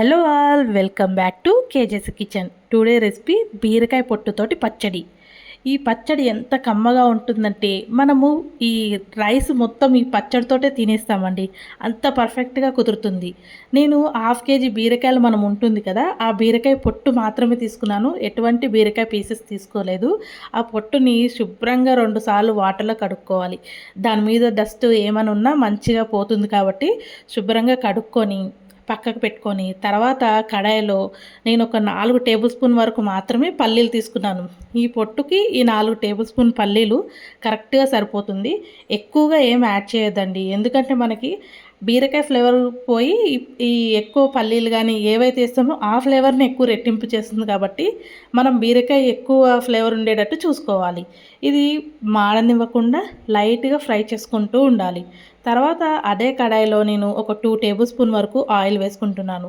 Hello all welcome back to KJ's kitchen. Today recipe బీరకాయ పొట్టుతోటి పచ్చడి. ఈ పచ్చడి ఎంత కమ్మగా ఉంటుందంటే మనము ఈ రైస్ మొత్తం ఈ పచ్చడితోటే తినేస్తామండి. అంత పర్ఫెక్ట్గా కుదురుతుంది. నేను హాఫ్ కేజీ బీరకాయలు మనం ఉంటుంది కదా ఆ బీరకాయ పొట్టు మాత్రమే తీసుకున్నాను. ఎటువంటి బీరకాయ పీసెస్ తీసుకోలేదు. ఆ పొట్టుని శుభ్రంగా రెండు సార్లు వాటర్లో కడుక్కోవాలి. దాని మీద డస్ట్ ఏమనున్నా ఉన్నా మంచిగా పోతుంది కాబట్టి శుభ్రంగా కడుక్కొని పక్కకు పెట్టుకొని తర్వాత కడాయిలో నేను ఒక నాలుగు టేబుల్ స్పూన్ వరకు మాత్రమే పల్లీలు తీసుకున్నాను. ఈ పొట్టుకి ఈ నాలుగు టేబుల్ స్పూన్ పల్లీలు కరెక్ట్గా సరిపోతుంది. ఎక్కువగా ఏం యాడ్ చేయొద్దండి. ఎందుకంటే మనకి బీరకాయ ఫ్లేవర్ పోయి ఈ ఎక్కువ పల్లీలు కానీ ఏవైతే ఇస్తామో ఆ ఫ్లేవర్ని ఎక్కువ రెట్టింపు చేస్తుంది కాబట్టి మనం బీరకాయ ఎక్కువ ఫ్లేవర్ ఉండేటట్టు చూసుకోవాలి. ఇది మాడనివ్వకుండా లైట్గా ఫ్రై చేసుకుంటూ ఉండాలి. తర్వాత అదే కడాయిలో నేను ఒక టూ టేబుల్ స్పూన్ వరకు ఆయిల్ వేసుకుంటున్నాను.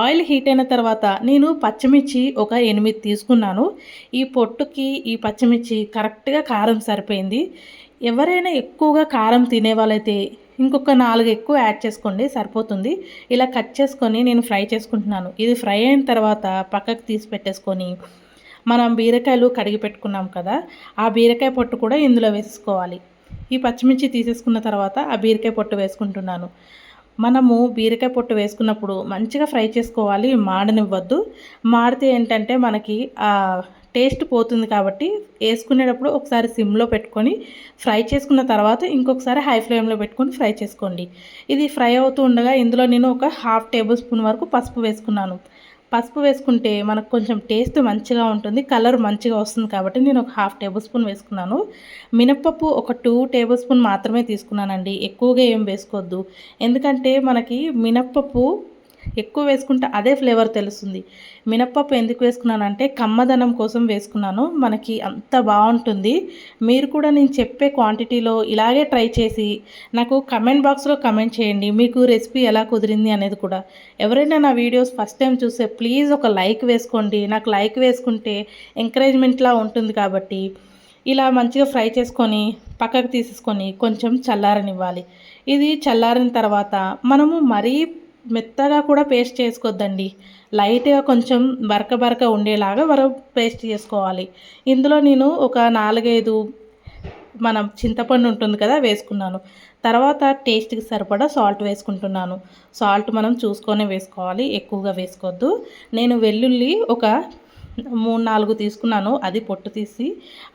ఆయిల్ హీట్ అయిన తర్వాత నేను పచ్చిమిర్చి ఒక ఎనిమిది తీసుకున్నాను. ఈ పొట్టుకి ఈ పచ్చిమిర్చి కరెక్ట్గా కారం సరిపోయింది. ఎవరైనా ఎక్కువగా కారం తినే వాళ్ళైతే ఇంకొక నాలుగు ఎక్కువ యాడ్ చేసుకోండి సరిపోతుంది. ఇలా కట్ చేసుకొని నేను ఫ్రై చేసుకుంటున్నాను. ఇది ఫ్రై అయిన తర్వాత పక్కకు తీసి పెట్టేసుకొని మనం బీరకాయలు కడిగి పెట్టుకున్నాం కదా ఆ బీరకాయ పొట్టు కూడా ఇందులో వేసుకోవాలి. ఈ పచ్చిమిర్చి తీసేసుకున్న తర్వాత ఆ బీరకాయ పొట్టు వేసుకుంటున్నాను. మనము బీరకాయ పొట్టు వేసుకున్నప్పుడు మంచిగా ఫ్రై చేసుకోవాలి మాడనివ్వద్దు. మాడితే ఏంటంటే మనకి టేస్ట్ పోతుంది కాబట్టి వేసుకునేటప్పుడు ఒకసారి సిమ్లో పెట్టుకొని ఫ్రై చేసుకున్న తర్వాత ఇంకొకసారి హై ఫ్లేమ్లో పెట్టుకొని ఫ్రై చేసుకోండి. ఇది ఫ్రై అవుతూ ఉండగా ఇందులో నేను ఒక హాఫ్ టేబుల్ స్పూన్ వరకు పసుపు వేసుకున్నాను. పసుపు వేసుకుంటే మనకు కొంచెం టేస్ట్ మంచిగా ఉంటుంది కలర్ మంచిగా వస్తుంది కాబట్టి నేను ఒక హాఫ్ టేబుల్ స్పూన్ వేసుకున్నాను. మినప్పప్పు ఒక టూ టేబుల్ స్పూన్ మాత్రమే తీసుకున్నానండి ఎక్కువగా ఏం వేసుకోవద్దు. ఎందుకంటే మనకి మినప్పప్పు ఎక్కువ వేసుకుంటే అదే ఫ్లేవర్ తెలుస్తుంది. మినప్పప్పు ఎందుకు వేసుకున్నానంటే కమ్మదనం కోసం వేసుకున్నాను. మనకి అంత బాగుంటుంది. మీరు కూడా నేను చెప్పే క్వాంటిటీలో ఇలాగే ట్రై చేసి నాకు కమెంట్ బాక్స్లో కమెంట్ చేయండి. మీకు రెసిపీ ఎలా కుదిరింది అనేది కూడా. ఎవరైనా నా వీడియోస్ ఫస్ట్ టైం చూస్తే ప్లీజ్ ఒక లైక్ వేసుకోండి. నాకు లైక్ వేసుకుంటే ఎంకరేజ్మెంట్లా ఉంటుంది కాబట్టి ఇలా మంచిగా ఫ్రై చేసుకొని పక్కకు తీసేసుకొని కొంచెం చల్లారనివ్వాలి. ఇది చల్లారిన తర్వాత మనము మరీ మెత్తగా కూడా పేస్ట్ చేసుకోవద్దండి. లైట్గా కొంచెం బరక బరక ఉండేలాగా మనం పేస్ట్ చేసుకోవాలి. ఇందులో నేను ఒక నాలుగైదు మనం చింతపండు ఉంటుంది కదా వేసుకున్నాను. తర్వాత టేస్ట్కి సరిపడా సాల్ట్ వేసుకుంటున్నాను. సాల్ట్ మనం చూసుకొని వేసుకోవాలి ఎక్కువగా వేసుకోవద్దు. నేను వెల్లుల్లి ఒక మూడు నాలుగు తీసుకున్నాను అది పొట్టు తీసి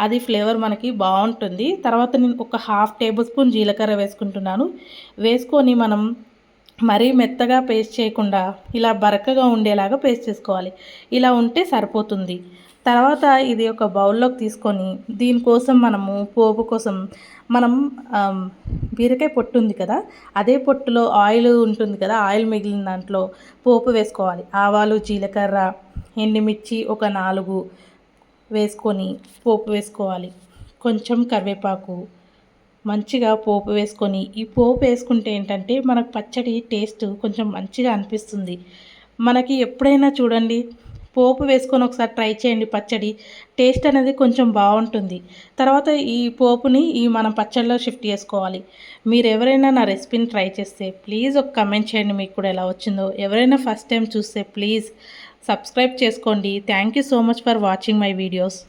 అది ఫ్లేవర్ మనకి బాగుంటుంది. తర్వాత నేను ఒక హాఫ్ టేబుల్ స్పూన్ జీలకర్ర వేసుకుంటున్నాను. వేసుకొని మనం మరీ మెత్తగా పేస్ట్ చేయకుండా ఇలా బరకగా ఉండేలాగా పేస్ట్ చేసుకోవాలి. ఇలా ఉంటే సరిపోతుంది. తర్వాత ఇది ఒక బౌల్లోకి తీసుకొని దీనికోసం మనము పోపు కోసం మనం బీరకాయ పొట్టు ఉంది కదా అదే పొట్టులో ఆయిల్ ఉంటుంది కదా ఆయిల్ మిగిలిన దాంట్లో పోపు వేసుకోవాలి. ఆవాలు జీలకర్ర ఎండుమిర్చి ఒక నాలుగు వేసుకొని పోపు వేసుకోవాలి. కొంచెం కరివేపాకు మంచిగా పోపు వేసుకొని ఈ పోపు వేసుకుంటే ఏంటంటే మనకు పచ్చడి టేస్ట్ కొంచెం మంచిగా అనిపిస్తుంది. మనకి ఎప్పుడైనా చూడండి పోపు వేసుకొని ఒకసారి ట్రై చేయండి పచ్చడి టేస్ట్ అనేది కొంచెం బాగుంటుంది. తర్వాత ఈ పోపుని ఈ మనం పచ్చడిలో షిఫ్ట్ చేసుకోవాలి. మీరు ఎవరైనా నా రెసిపీని ట్రై చేస్తే ప్లీజ్ ఒక కమెంట్ చేయండి మీకు కూడా ఎలా వచ్చిందో. ఎవరైనా ఫస్ట్ టైం చూస్తే ప్లీజ్ సబ్స్క్రైబ్ చేసుకోండి. Thank you so much for watching my videos.